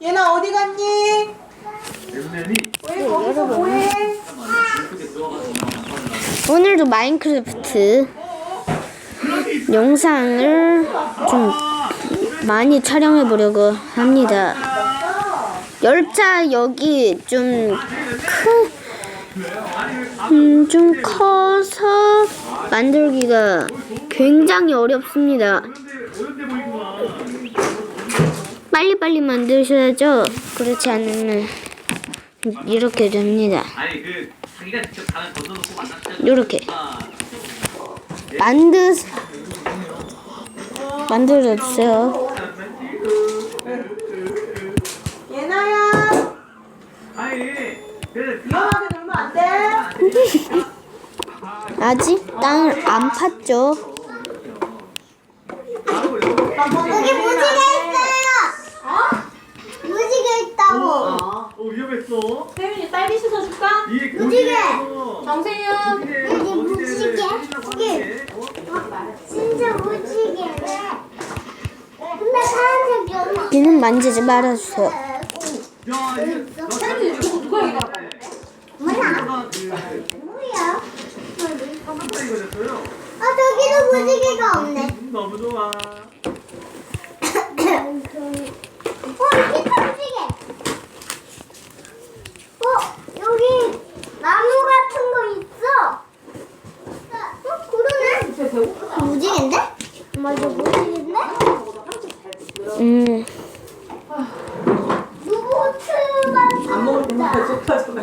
얘나 어디 갔니? 왜 거기서 뭐해? 이렇게 들어가서 오늘도 마인크래프트 영상을 좀 많이 촬영해 보려고 합니다. 열차 여기 좀 큰, 음, 좀 커서 만들기가 굉장히 어렵습니다. 빨리빨리 만드셔야죠. 그렇지 않으면 이렇게 됩니다. 그. 요렇게 만드 만들어 주세요. 안 돼. 아직 땅을 안 팠죠. 여기 무지개 있 무지개 있다고. 어 위험했어. 세윤이 딸기 씻어줄까? 이게 그 무지개. 정세윤 여기 무지개. 무지개. 진짜 무지개네. 근데 파란색이 없나? 얘는 만지지 말아주세요. 야 이게 너 세윤이 누구 누가 여기다 뭐야? 그 뭐야? 걸렸어요. 아 저기도 무지개가 없네. 음, 너무 좋아. 어 기타 무지개. 어 여기 나무 같은 거 있어. 어 그러네. 배고프다 무지개인데? 맞아 무지개인데? 음, 로봇 안 먹을 때만 배고파져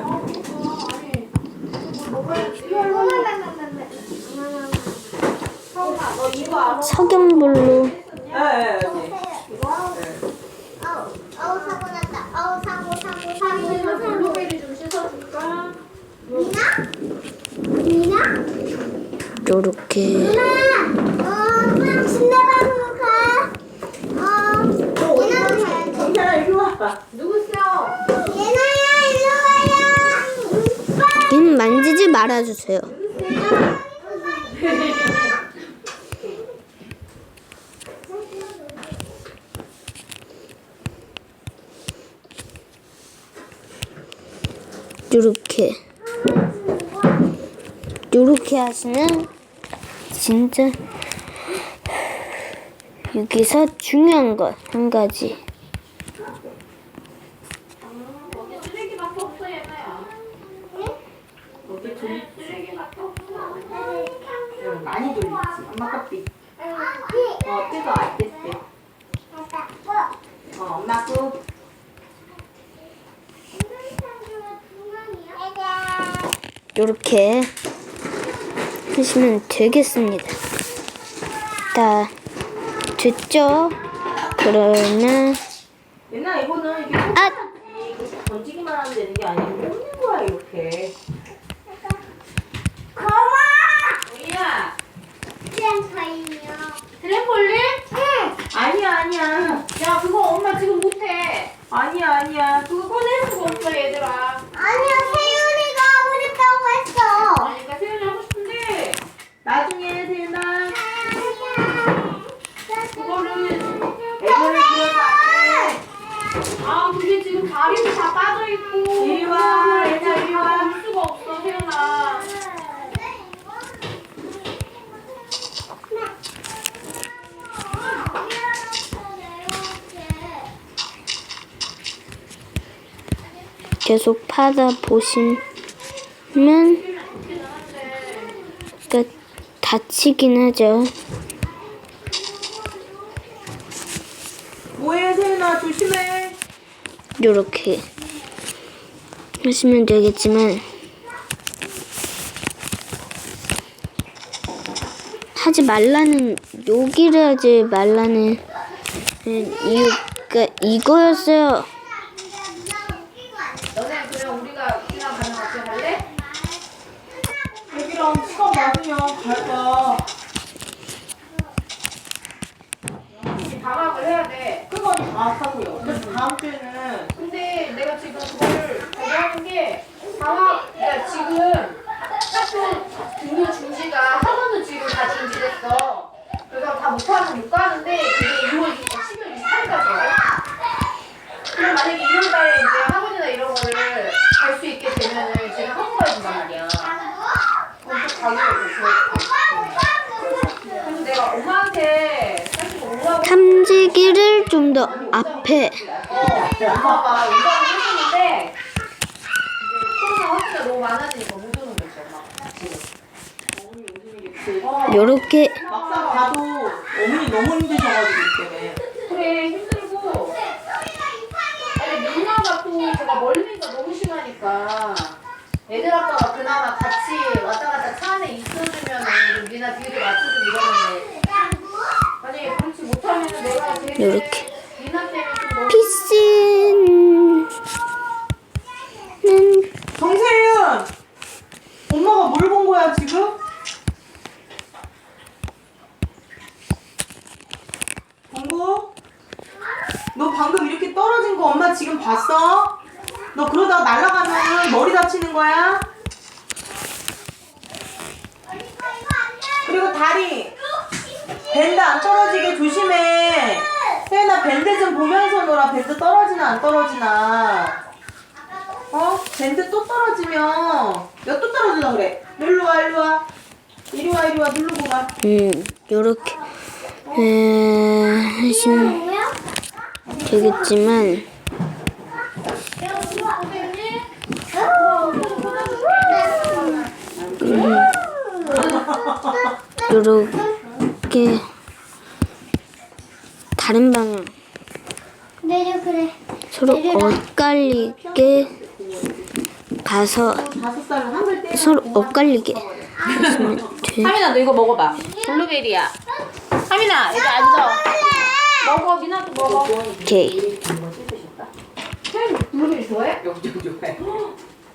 너 이거 알아? 석연볼로 예 여기 아우 아우 사고 났다. 아우 사고 사고 사고 사고. 블루베리 좀 씻어줄까? 미나? 미나? 요렇게 미나. 어 그냥 침대방으로 가. 어 얘나도 가야지. 정세야 이리 와봐 누구세요? 얘나야 일로 와요. 얘는 만지지 말아주세요. 요렇게. 요렇게 하시면 진짜 여기서 중요한 것 한 가지 여기 쓰레기밖에 없어 얘나야 여기 좀 쓰레기밖에 없어 많이 돌리지 엄마 커피 어 뜨거 안 됐대 어 엄마 거 요렇게 하시면 되겠습니다. 다 됐죠? 그러면 얘나 이거는 이렇게 아! 이렇게 던지기만 하면 되는 게 아니고 꽂는 거야 이렇게 거마! 우리야 그냥 저희요. 트램폴린? 응. 아니야 아니야 야 그거 엄마 지금 못해 아니야 아니야 그거 꺼낼 수가 없어 얘들아 아니야 세윤이가 하고 싶다고 했어. 그러니까 세윤이 하고 싶은데 나중에 세윤아 그거를 애들을 들어서 아 근데 지금 다리도 다 빠져있고 이리 와, 얘들아 이리 와. 볼 수가 없어 세윤아 계속 파다 보시면 그러니까 다치긴 하죠. 뭐해 세윤아 조심해 요렇게 하시면 되겠지만 하지 말라는 여기를 하지 말라는 이유가 이거였어요. 너네 그냥 우리가 그냥 가는 같이 갈래? 여기랑 시간 맞으면 갈까 방학을 해야 돼 그건 방학하고요 그래서 다음 주에는 근데 내가 지금 그거를 저기 하는 게 방학 그러니까 지금 학교 등교 중지가 학원도 지금 다 중지됐어 그래서 다 못하는 못 가는데 그게 6월 10월 23일까지거든 만약에 1월달에 이제 학원이나 이런 거를 갈 수 있게 되면은 제가 한국에 준단 말이야. 그럼 또 가기가 없어. 그래서 내가 엄마한테 사실 공부하고 탐지기를 좀 더 앞에 요렇게 막상 가도 어머니 너무 힘드셔가지고 이 때문에. 그래 힘들고 아니 누나가 또 제가 멀미가 너무 심하니까 애들 아빠가 그나마 같이 왔다 갔다 차 안에 있어주면은 좀 니나 뒤를 맞춰주고 이러는데 아니 그렇지 못하면은 내가 되게 요렇게. 니나 때문에 좀 너무 피스는 정세윤! 엄마가 뭘 본 거야 지금? 동구? 너 방금 이렇게 떨어진 거 엄마 지금 봤어? 너 그러다가 날아가면 머리 다치는 거야? 그리고 다리 밴드 안 떨어지게 조심해 세연아 밴드 좀 보면서 놀아 밴드 떨어지나 안 떨어지나 어? 밴드 또 떨어지면 몇 또 떨어지나 그래 일로 와 일로 와 이리 와 이리 와 누르고 가 음 요렇게 에, 하시면 되겠지만 요렇게 다른 방향 내려 그래. 서로 엇갈리게 가서 때 서로 엇갈리게. 하민아 너 이거 먹어봐 블루베리야 하민아 여기 앉아 먹어 미나도 먹어 오케이. 쌤 블루베리 좋아해? 엄청 좋아해.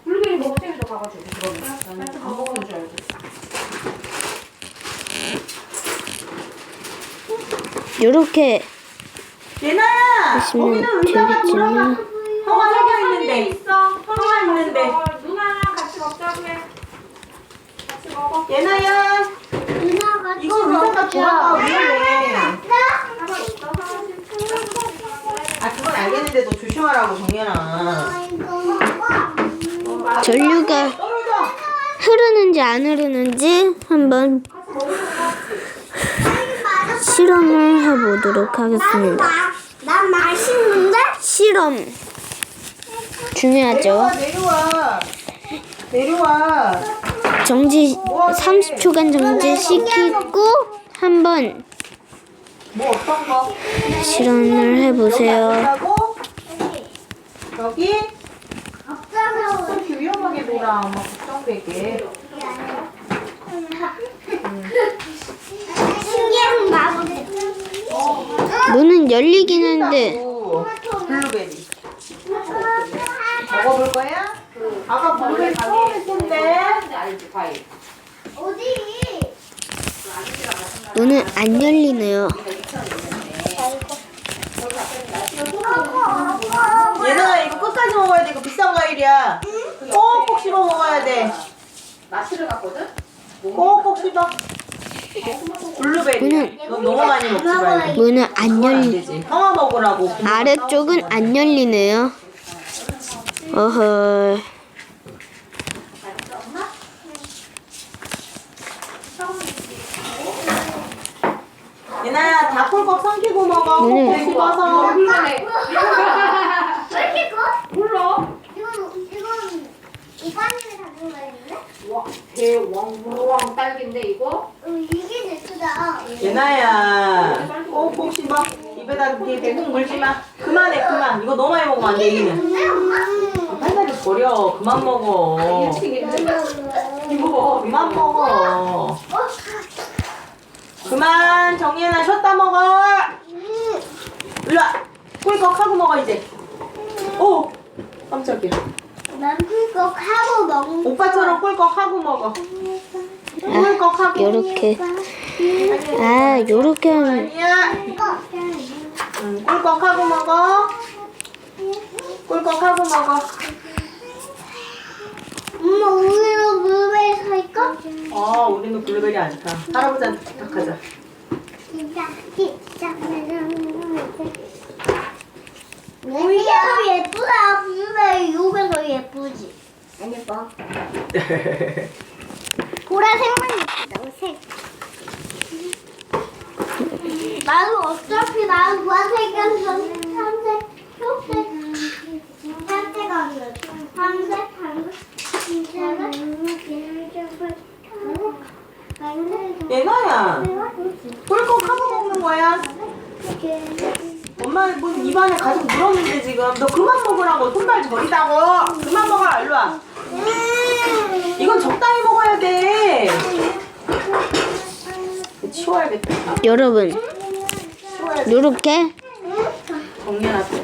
블루베리 먹어 쌤도 가가지고. 그러면 나는 안 먹는 줄 알고 요렇게 예나야 하시면 거기는 의자가 돌아가. 되겠지만 형아 저기 있는데. 있어. 형아 있는데. 누나랑 같이 먹자고 해 같이 먹어. 예나야. 누나가 이거 의자가 돌아가. 위험해 하나 있어 아 그건 알겠는데 너 조심하라고 정연아 전류가 떨어져 흐르는지 안 흐르는지 한번 실험을 해보도록 하겠습니다. 난 맛있는데? 실험 중요하죠. 내려와 내려와 정지 30초간 정지시키고 한번 뭐 어떤 거 실험을 해보세요. 여기 이렇게 위험하게 놀아 엄마 걱정되게 신기한 마법. 문은 열리긴 한데 오, 블루베리 먹어볼 거야? 아까 블루베리 처음 했던데 알지 과일 어디? 문은 안 열리네요. 얘들아 이거 끝까지 먹어야 돼 이거 비싼 과일이야 꼭꼭 씹어 먹어야 돼 마취를 갔거든? 꼭꼭 씹어 블루베리 너 너무 많이 먹지 말고 문은 안 안 열리. 되지 형아 먹으라고 아래쪽은 안 열리네요. 어허. 얘나야 다 꿀꺽 삼키고 먹어 네. 꼭꼭 씹어서 불러내 왜 이렇게 커? 불러 이건 이건 이관이를 잡은 거였는데? 와 대왕왕 딸기인데 이거 어, 이게 내 크다. 얘나야 꼭꼭 씹어 입에다 이렇게 대충 물지 마 그만해 그만 이거 너무 많이 먹으면 안돼 얘는 음. 빨리 버려 그만 먹어 이거 그만 먹어 그만 정예나 쉬었다 먹어. 음. 일로 와. 꿀꺽 하고 먹어 이제. 오 깜짝이야. 난 꿀꺽 하고 먹는 오빠처럼 꿀꺽 하고 먹어. 꿀꺽. 하고. 요렇게. 아, 요렇게 하면 아니야. 응, 꿀꺽 하고 먹어. 꿀꺽 하고 먹어 엄마 오늘은 물에 살까? 어 우리는 블루베리 안 타 할아버지한테 부탁하자 진짜 진짜 예쁘다. 근데 이게 더 예쁘지. 안 예뻐. 보라색만 예쁘다. 색. 나도 어차피 나는 보라색이었어. 삼색, 초색, 빨색 아니야. 삼색, 흰색, 예나야 꿀꺽 하고 먹는 거야. 엄마 무슨 입안에 가득 물었는데 지금. 너 그만 먹으라고 손발 저리다고. 그만 먹어 일로 와. 이건 적당히 먹어야 돼. 치워야겠다. 여러분, 요렇게? 정리해놨어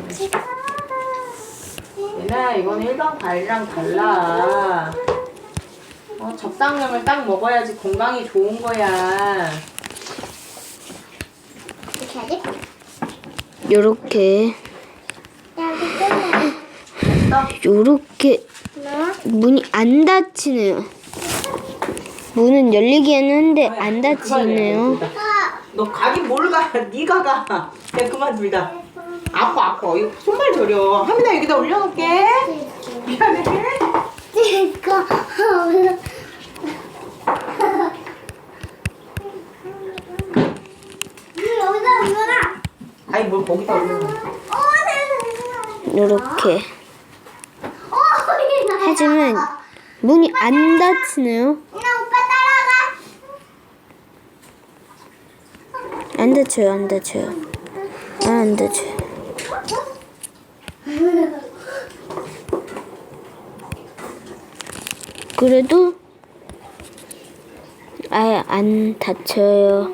얘나야 이건 일반 과일이랑 달라 어, 적당량을 딱 먹어야지 건강이 좋은 거야 이렇게 하지? 요렇게. 요렇게 너? 문이 안 닫히네요. 문은 열리긴 했는데 안 닫히네요. 아, 너 가긴 뭘 가? 네가 가. 야 그만 둘 다. 아파 아파. 이거 손발 저려. 하민아 여기다 올려놓을게. 미안해. 이거. 이거 여기다 올려놔. 아니 뭘 거기다. 요렇게 어, 이거. 하지만 문이 안 닫히네요. 나 오빠 따라가. 안 닫혀요, 안 닫혀요. 아, 안 닫혀요. 그래도 아예 안 닫혀요.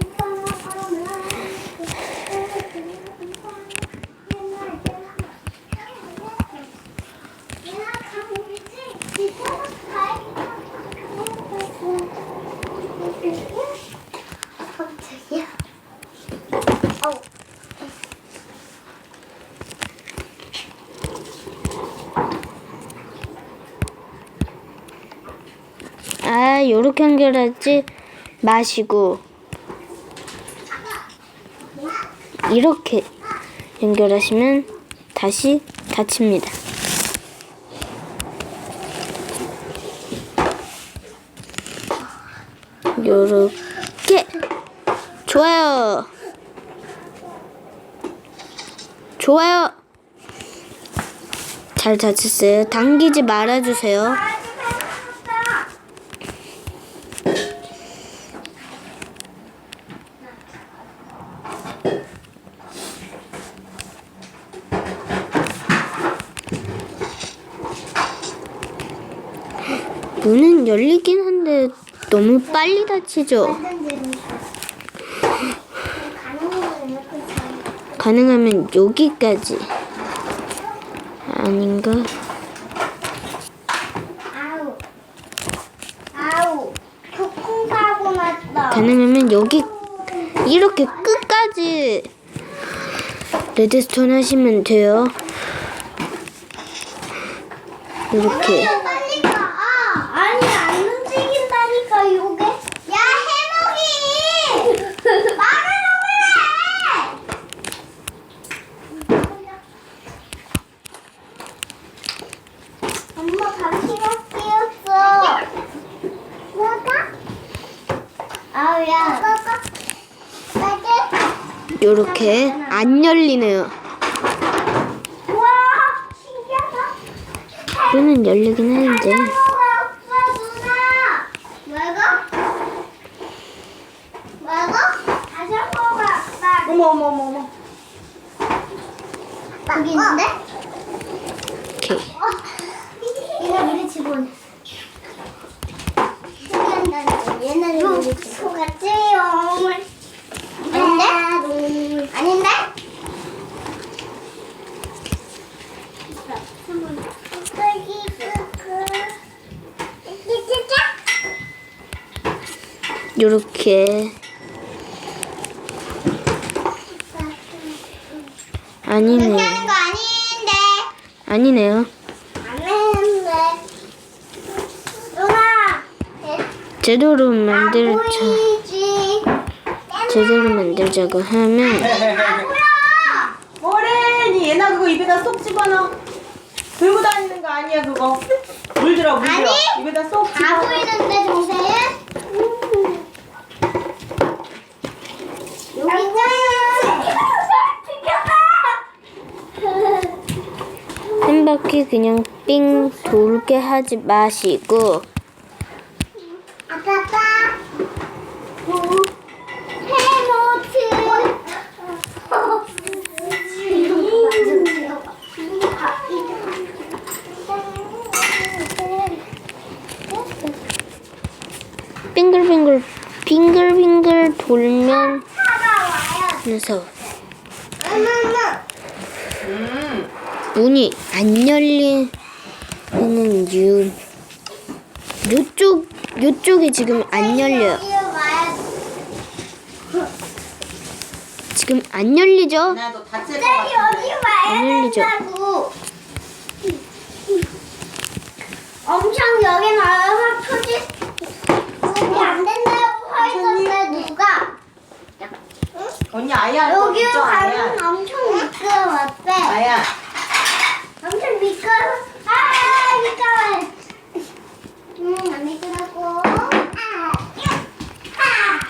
깜짝이야. 어우. 아, 요렇게 연결하지 마시고 이렇게 연결하시면 다시 닫힙니다. 요렇게 좋아요. 좋아요. 잘 닫혔어요. 당기지 말아주세요. 문은 열리긴 한데 너무 빨리 잘. 가능하면 여기까지 아닌가? 가능하면 여기 이렇게 끝까지 레드스톤 하시면 돼요. 이렇게 빨리 가. 아, 아니 안 움직인다니까 요게. 야 해먹이. 말을 그래. 엄마 감기가 끼었어. 뭐가? 아우야. 뭐가? 뭐지? 이렇게 안 열리네요. 와 신기하다. 문은 열리긴 나 어머 어머 어머 어머. 여기 있는데? 이렇게 얘가 미리 집어내. 신기한다니까. 옛날에 미리 속았지요. 아닌데? 아닌데? 이렇게 아니네요. 하는 거 아닌데. 아니네요. 안 했는데. 누나. 제대로 안 만들자. 제대로 만들자고 하면 얘나 그거 입에다 쏙 집어넣어. 들고 다니는 거 아니야 그거. 물 들어 물 들어. 아니. 입에다 쏙 다 집어. 보이는데 동생은? 여기 한 바퀴 그냥 삥 돌게 하지 마시고 아빠빠 해노트 빙글빙글 빙글빙글 돌면 그래서 음. 문이 안 열리는 이유 요쪽 요쪽이 지금 안 열려요. 지금 안 열리죠? 너 다칠 것 같은데. 여기 와야 안 열리죠? 된다고. 엄청 여기 나와서 터지 여기 안 된다고 서 있었대 누가 언니 아야 여기로 진짜 아야. 가면 엄청 미끄러웠대 아야. 엄청 미끄러워 아 미끄러워 음 안 미끄럽고 아, 아.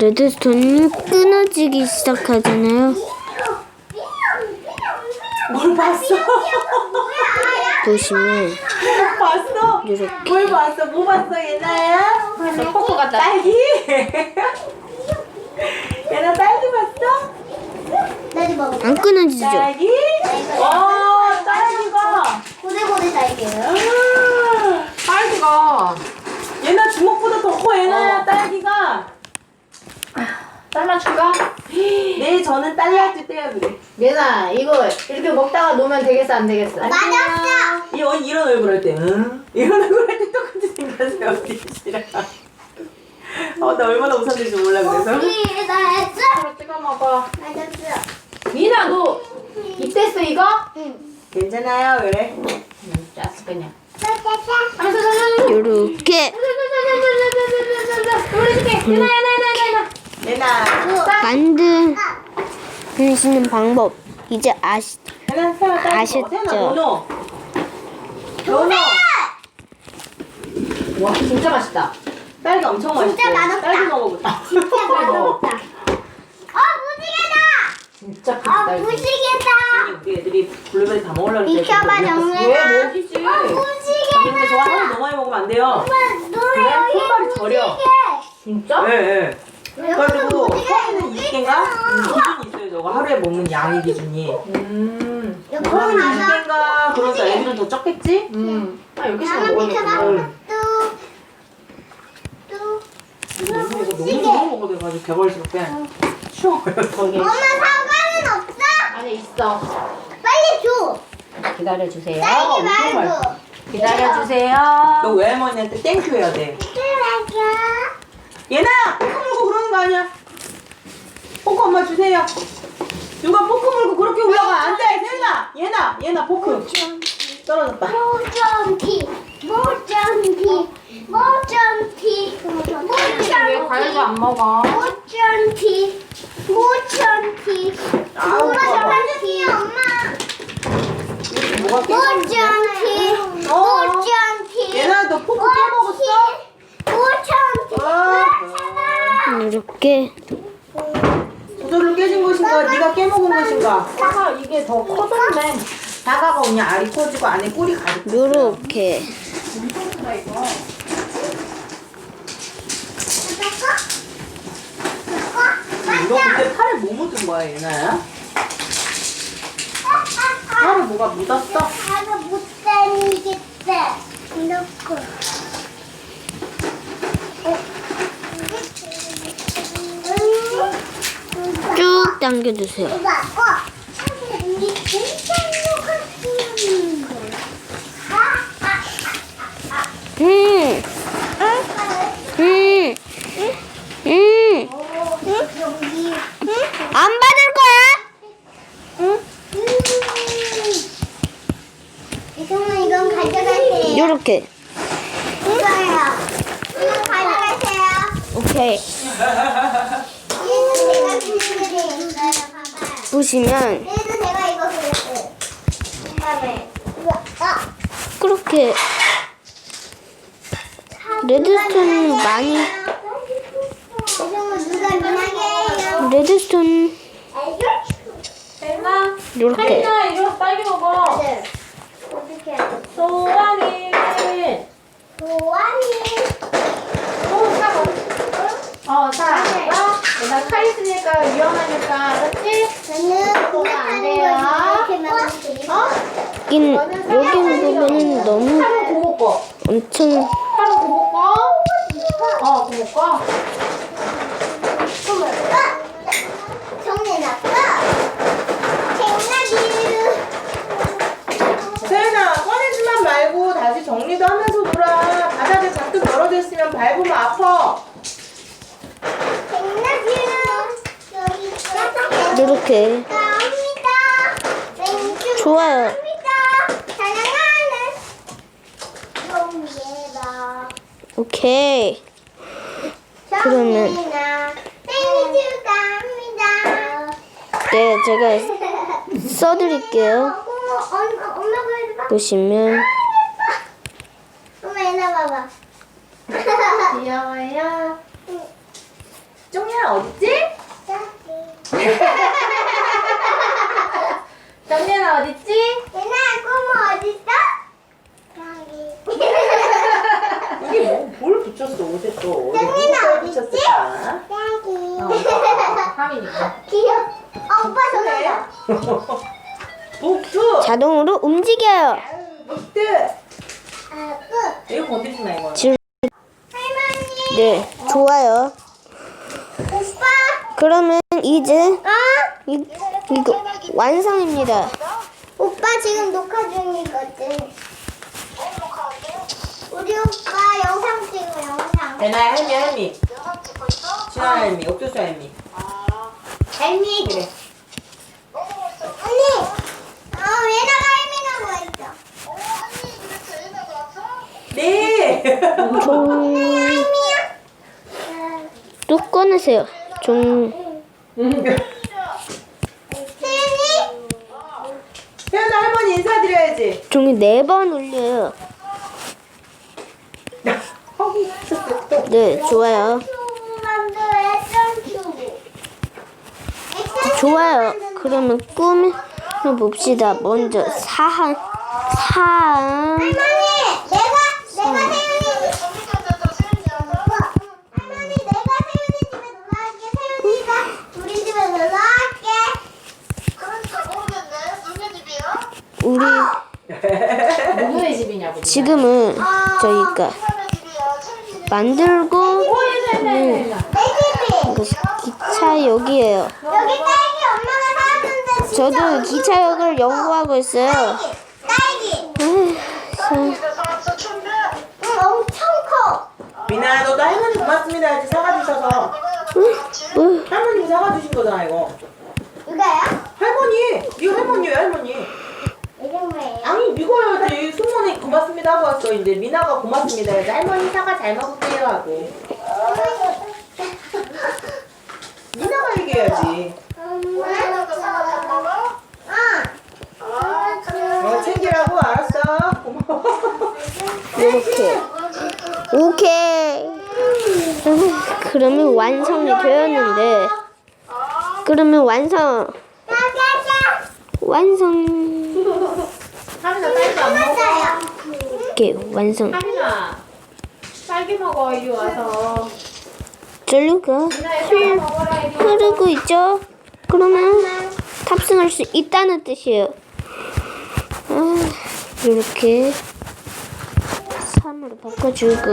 레드스톤이 끊어지기 시작하잖아요. 뭘 봤어? 보시면 봤어? 이렇게. 뭘 봤어? 뭐 봤어 얘나야? 저 포크 같다. 딸기? 얘나 딸기? 나도 먹어 안 끊어지죠? 딸기? 어 딸기가 고대고대 딸기예요 아, 딸기가 얘나 주먹보다 더 커 얘나야 어. 딸기가 잘라줄까? 내 저는 딸기할 때야 그래 얘나 이거 이렇게 먹다가 놓으면 되겠어 안 되겠어? 맞았어 이 언니 이런 얼굴 할 때 응? 이런 얼굴 할 때 똑같이 생겼어요 언니 씨랑 어 나 얼마나 웃었는지 몰라 그래서 나 했어? 찍어 먹어. 맞았어 미나 너 입됐어 이거? 응 괜찮아요 그래 응, 짰어 그냥. 요렇게 얘나. 얘나 만드시는 방법 이제 아시 아셨죠? 너너 와 진짜 맛있다. 딸기 엄청 맛있어 진짜 맛없다. 딸기 먹어보자 진짜 맛없다 어 무지개다 진짜 아 크다. 이거. 무지개다 우리 애들이 블루베리 다 먹으려고 그랬는데 비켜봐 왜 먹이지? 어 근데 저거 하나 무지개다 너무 많이 먹으면 안 돼요 너 그래? 여기 손발이 저려. 무지개 진짜? 예, 예. 그래가지고 처음에는 여기 20개인가? 있어. 기준이 있어요 저거 하루에 먹는 양의 기준이 음. 여기 그러면 가자 20개인가 그러니까 애들은 더 적겠지? 음. 아 여기서 비켜봐 먹어야겠구나. 뚜뚜 너무 이거 너무 너무 먹어도 돼가지고 개걸스럽게. 추워요 거기. 엄마 사과는 없어? 안에 있어. 빨리 줘. 기다려 주세요. 딸기 엄청 말고 기다려 주세요. 너 외할머니한테 땡큐 해야 돼. 얘나 포크 물고 그러는 거 아니야? 포크 엄마 주세요. 누가 포크 물고 그렇게 올라가? 안돼. 세윤아 얘나 얘나 포크. 떨어졌다. 모점티 모 모점티. 왜 과일도 안 먹어? 모점티. 모점티. 아우, 엄마 뭐가 어. 모점티. 얘나 너 포크 깨먹었어? 모점티. 어. 이렇게. 저절로 깨진 것인가? 네가 깨먹은 것인가? 사과 이게 더 커졌네. 사과가 그냥 알이 커지고 안에 꿀이 가득 있어요. 요렇 게너 그때 팔에 뭐 묻은 거야 얘나야? 팔에 뭐가 묻었어? 나도 못 다니겠다 이렇게 쭉 당겨주세요. 이거 어. 우리 진짜 똑같은 거. 음, 음, 음, 여기. 안 받을 거야? 이거는 이건 가져가세 요. 요렇게. 이거요. 이거 가져가세요. 오케이. 얘는 제가 그린 그림. 보시면 얘도 제가 이거 그렸어요. 다음에. 아, 그렇게 레드스톤 많이 누가 미나게? 레드스톤 이렇게 와서 딸기 먹어 네. 어떻게 해야 돼? 소랑이 도안이. 어자 나칼 있으니까 위험하니까 알았지? 저는 안 돼요. 어? 여긴 여긴 부분은 너무 칼은 고모 거 엄청 칼은 고모 거? 어 고모 거? 정리해놨어. 생나기를. 세연아 꺼내지만 말고 다시 정리도 하면서 놀아 바닥에 가끔 떨어져 있으면 밟으면 아파 생나기를. 여기 짜장면. 이렇게 좋아요. 오케이. 그러면-. 네 제가 써드릴게요. 보시면 엄마 얘나 봐봐. 귀여워요 쫑이야 어딨지? 정리는 어딨지? 얘나 꼬마 어딨어? 여기. 이게 뭐, 뭘 붙였어 옷에 또 어디 쫑이나 누가 어딨지? 붙였을까? 여기. 함이니까 귀여워. 어, 오빠 저거. 북두 자동으로 움직여요 북두 아, 끝. 이거 건드리지 마 이거 할머니. 네 좋아요 오빠. 그러면 이제 아. 이, 이거 완성입니다 오빠 지금 녹화 중이거든. 우리 오빠 영상 찍어 영상. 배나야 할미 할미 진아 할미 옥수수 할미 할미. 그래 언니. 어. 네 종 할미야. 또 꺼내세요 종 세연이. 세연아 할머니 인사드려야지? 종이 네 번 울려요. 허기 네 좋아요. 좋아요. 그러면 꿈을 봅시다. 먼저 사한 사할머니, 내가 내가 세윤이 할머니 내가 세윤이 집에 놀러 갈게. 세윤이가 우리 집에 놀러 갈게. 우리 누구의 집이냐고 지금은 저희가 만들고 내 집이 그 기차 역이에요. 여기 딸기 엄마가 사왔는데 진짜 저도 기차역을 연구하고 있어요. 딸기 에휴, 응 엄청 커. 미나 너도 할머니 고맙습니다. 해야지 사과 주셔서. 으, 할머니 사과 주신 거잖아 이거. 이거야? 할머니. 이거 할머니예요 할머니 이름 뭐예요? 아니 이거야지 수모니 고맙습니다 하고 왔어. 이제 미나가 고맙습니다. 해야지 할머니 사과 잘 먹을게요 하고. 미나가 얘기해야지. 엄마. 응. 어 챙기라고. 알았어. 고마워. 이렇게 오케이. 그러면 완성이 되었는데. 그러면 완성. 완성 하민아 딸기 안 먹어? 맞아요. 이렇게 완성. 하민아 딸기 먹어 이리 와서. 전류가 미나야 딸기 먹어라 이리 와서. 흐르고 있죠? 그러면 탑승할 수 있다는 뜻이에요. 아, 이렇게 3으로 바꿔주고.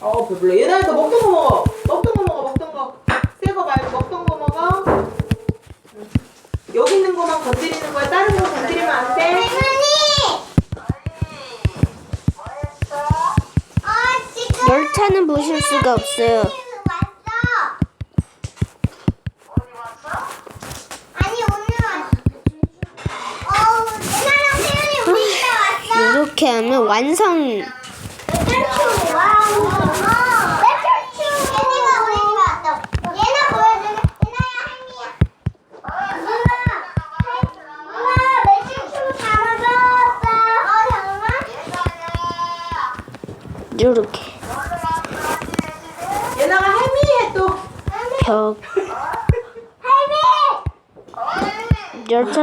어 배불러. 얘들아 거 먹어 여기 있는 거만 건드리는 거야 다른 거 건드리면 안돼 할머니. 어 지금. 열차는 보실 수가 없어요 왔어. 아니 오늘 왔어. 어. 이렇게 하면 완성 와우.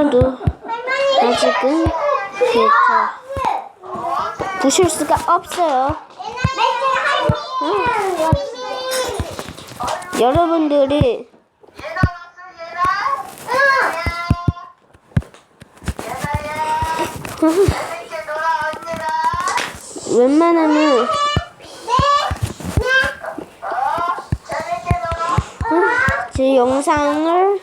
정도 아직은 그렇죠. 부실 수가 없어요. 여러분들이 웬만하면 제 영상을